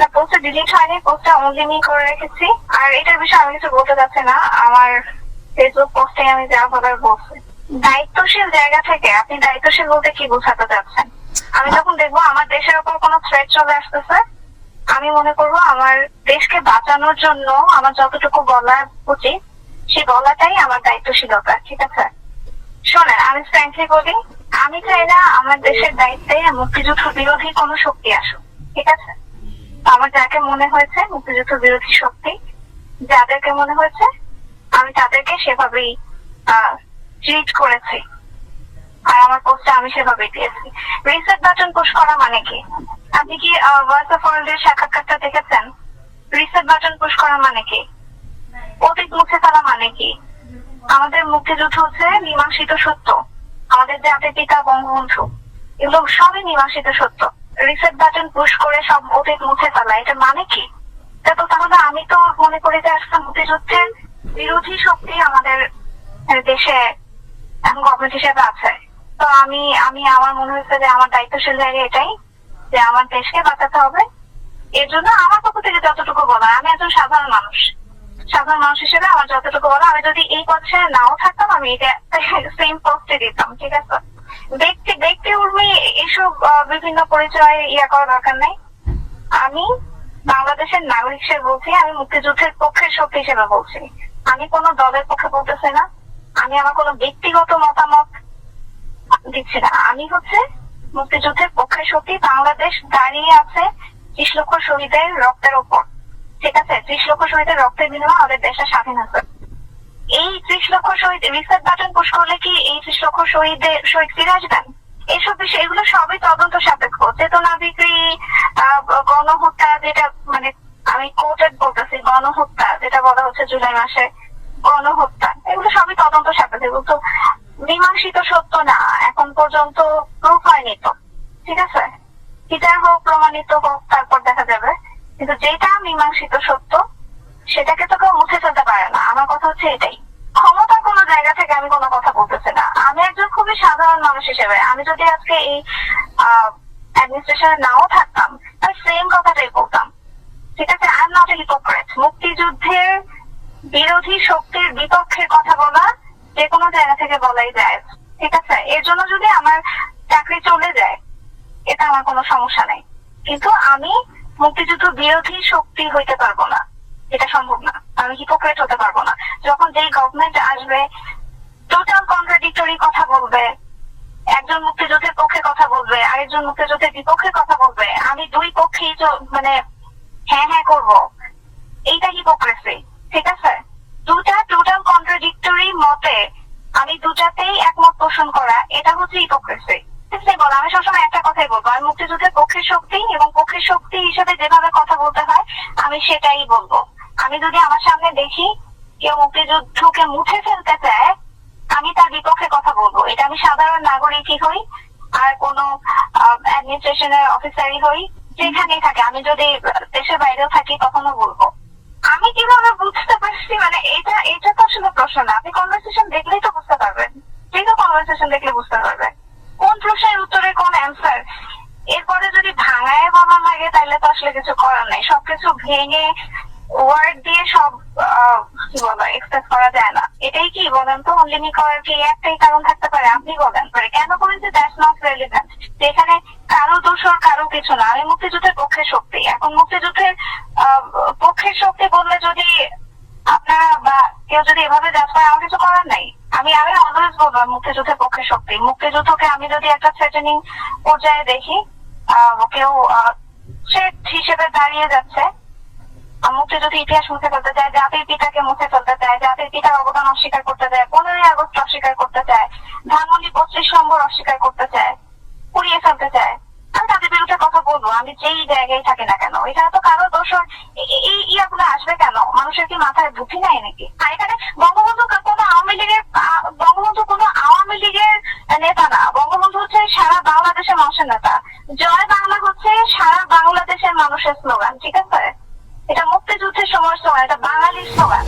না পোস্টটা ডিলিট হয়নি পোস্টটা অনলি মি করে রেখেছি। আর এটার বিষয়ে আমি কিছু বলতে চাচ্ছি না। আমার ফেসবুক পোস্টে আমি যা বলার বলছি। দায়িত্বশীল জায়গা থেকে আপনি দায়িত্বশীল বলতে কি বোঝাতে চাচ্ছেন? আমি যখন দেখব আমার দেশের উপর কোনো থ্রেট চলে আসতেছে আমি মনে করব আমার দেশকে বাঁচানোর জন্য আমার যতটুকু বলা উচিত, সেই বলাটাই আমার দায়িত্বশীলতা, ঠিক আছে? শোনেন, আমি ফ্র্যাঙ্কলি বলি, আমি চাই না আমার দেশের দায়িত্বে মুক্তিযুদ্ধ বিরোধী কোনো শক্তি আসুক, ঠিক আছে? আমার যাকে মনে হয়েছে মুক্তিযুদ্ধ বিরোধী শক্তি, যাদেরকে মনে হয়েছে, আমি তাদেরকে সেভাবেই ট্রিট করেছি। আর আমার পোস্টে আমি সেভাবে দিয়েছি। রিসেট বাটন পুশ করা মানে কি? আপনি কি ভয়েস অফ ওয়ার্ল্ড এর সাক্ষাৎকারটা দেখেছেন? রিসেট বাটন পুশ করা মানে কি? অতীত মুছে ফেলা মানে কি? আমাদের মুক্তিযুদ্ধ হচ্ছে মীমাংসিত সত্য। আমাদের জাতির পিতা, বঙ্গবন্ধু। এগুলো সবই মীমাংসিত সত্য। রিসেট বাটন পুশ করে সব অতীত মুছে ফেলা, এটা মানে কি? তা তাহলে আমি তো মনে করি যে আজকে মুক্তিযুদ্ধের বিরোধী শক্তি আমাদের দেশে এখন গভর্নমেন্ট হিসেবে আছে। তো আমি আমি, আমার মনে হচ্ছে যে আমার দায়িত্বশীল জায়গা এটাই, যে আমার দেশকে বাঁচাতে হবে। এর জন্য আমার পক্ষ থেকে যতটুকু বলা আমি একজন সাধারণ মানুষ। সাধারণ মানুষ হিসেবে আমার যতটুকু বলা আমি যদি এই পথে নাও থাকতাম, আমি এটা সেম পোস্টে দিতাম, ঠিক আছে? ব্যক্তি দেখতে উর্মি এসব বিভিন্ন পরিচয় ইয়া করা দরকার নাই। আমি বাংলাদেশের নাগরিক হিসেবে বলছি, আমি মুক্তিযুদ্ধের পক্ষের শক্তি হিসেবে বলছি। আমি কোনো দলের পক্ষে বলতেছি না। আমি আমার কোনো ব্যক্তিগত মতামত দিচ্ছি না। আমি হচ্ছে মুক্তিযুদ্ধের পক্ষের শক্তি। বাংলাদেশ দাঁড়িয়ে আছে ত্রিশ লক্ষ শহীদের রক্তের ওপর। ঠিক আছে, ত্রিশ লক্ষ শহীদের রক্তের বিনিময়ে আমাদের দেশটা স্বাধীন আছে। এই লক্ষ শহীদ বাটন পুশ করলে কি এই ত্রিশ লক্ষ শহীদ ফিরে আসবেন? এইসব বিষয় এগুলো সবই তদন্ত সাপেক্ষ। চেতনা বিক্রি গণহত্যা যেটা মানে আমি কোর্টেড বলতেছি, গণহত্যা যেটা বলা হচ্ছে জুলাই মাসে, গণহত্যা, এগুলো সবই তদন্ত সাপেক্ষ। তো মীমাংসিত সত্য না, এখন পর্যন্ত প্রুফ হয়নি তো। ঠিক আছে? বিচার হোক প্রমাণিত হোক, তারপর দেখা যাবে। কিন্তু যেটা মীমাংসিত সত্য, সেটাকে তো কেউ মুছে ফেলতে পারে না। আমার কথা হচ্ছে এটাই। খুবই সাধারণ মানুষ হিসেবে। আমি যদি আজকে এই অ্যাডমিনিস্ট্রেশনে নাও থাকতাম আমি সেম কথাটাই বলতাম। ঠিক আছে? I am not a hypocrite মুক্তিযুদ্ধের বিরোধী শক্তির বিপক্ষে কথা বলা যে কোনো জায়গা থেকে বলাই যায়। ঠিক আছে? এর জন্য যদি আমার চাকরি চলে যায়, এটা আমার কোনো সমস্যা নেই। কিন্তু আমি মুক্তিযুদ্ধ বিরোধী শক্তি হইতে পারব না। এটা সম্ভব না। আমি হিপোক্রেট হতে পারব না। যখন যেই গভর্নমেন্ট আসবে টোটাল কন্ট্রাডিক্টরি কথা বলবে। একজন মুক্তিযুদ্ধের পক্ষে কথা বলবে, আরেকজন মুক্তিযুদ্ধের বিপক্ষে কথা বলবে। আমি দুই পক্ষেই মানে হ্যাঁ হ্যাঁ করব। এইটা হিপোক্রেসি ঠিক আছে? দুটা টোটাল কন্ট্রাডিক্টরি মতে আমি দুটাতেই একমত পোষণ করা, এটা হচ্ছে হিপোক্রেসি বল, আমি সবসময় একটা কথাই বলব, আমি মুক্তিযুদ্ধের পক্ষের শক্তি এবং পক্ষের শক্তি হিসেবে যেভাবে কথা বলতে হয়, আমি সেটাই বলব। আমি যদি আমার সামনে দেখি কেউ মুক্তিযুদ্ধকে মুছে ফেলতে চায় আমি তার বিপক্ষে কথা বলব। এটা আমি সাধারণ নাগরিকই হই আর কোনো অ্যাডমিনিস্ট্রেশনের অফিসারই হই, যেখানেই থাকে। আমি যদি দেশের বাইরেও থাকি, তখনও বলব। আমি কীভাবে বুঝতে পারছি? মানে এটা এটা তো আসলে প্রশ্ন না। আপনি কনভারসেশন দেখলেই তো বুঝতে পারবেন। যে কোনো কনভারসেশন দেখলে বুঝতে পারবেন। কোন প্রশ্নের উত্তরে কোন অ্যান্সার এরপরে যদি ভাঙায় বলা লাগে, তাহলে তো আসলে কিছু করার নাই। সবকিছু ভেঙে ওয়ার্ড দিয়ে সব কি বলো এক্সপ্রেস করা যায় না। এটাই কি বলেন তো? অনলিমি করার কি একটাই কারণ থাকতে পারে? আপনি বলেন। করে কেন বলেন যে দ্যাটস নট রেলিভেন্ট যেখানে কারও দোষর কারও কিছু না। আমি মুক্তিযুদ্ধের পক্ষের শক্তি। এখন মুক্তিযুদ্ধের পক্ষের শক্তি বললে যদি আপনারা বা কেউ যদি এভাবে জাজ করে, আমার কিছু করার নাই। আমি আমি অলওয়েজ বলব মুক্তিযুদ্ধের পক্ষে শক্তি। মুক্তিযুদ্ধকে আমি যদি একটা থ্রেটেনিং পর্যায়ে দেখি কেউ থ্রেট হিসেবে দাঁড়িয়ে যাচ্ছে মুক্তিযুদ্ধ ইতিহাস মুছে ফেলতে চায়, জাতির পিতাকে মুছে ফেলতে চায়, জাতির পিতার অবদান অস্বীকার করতে চায়, পনেরোই আগস্ট অস্বীকার করতে চায়, ধানমন্ডি পঁচিশ নম্বর অস্বীকার করতে চায়, পুড়িয়ে ফেলতে চায়। আমি তাদের বিরুদ্ধে কথা বলব, আমি যেই জায়গায় থাকি না কেন, এখানে তো কারও এ- এই ইয়াগুলো আসবে কেন? মানুষের কি মাথায় বুদ্ধি নাই নাকি? আর এখানে বঙ্গবন্ধু কোনো আওয়ামী লীগের বঙ্গবন্ধু কোনো আওয়ামী লীগের নেতা না। বঙ্গবন্ধু হচ্ছে সারা বাংলাদেশের মানুষের নেতা। জয় বাংলা হচ্ছে সারা বাংলাদেশের মানুষের স্লোগান, ঠিক আছে? এটা মুক্তিযুদ্ধের সময় স্লোগান এটা বাঙালির স্লোগান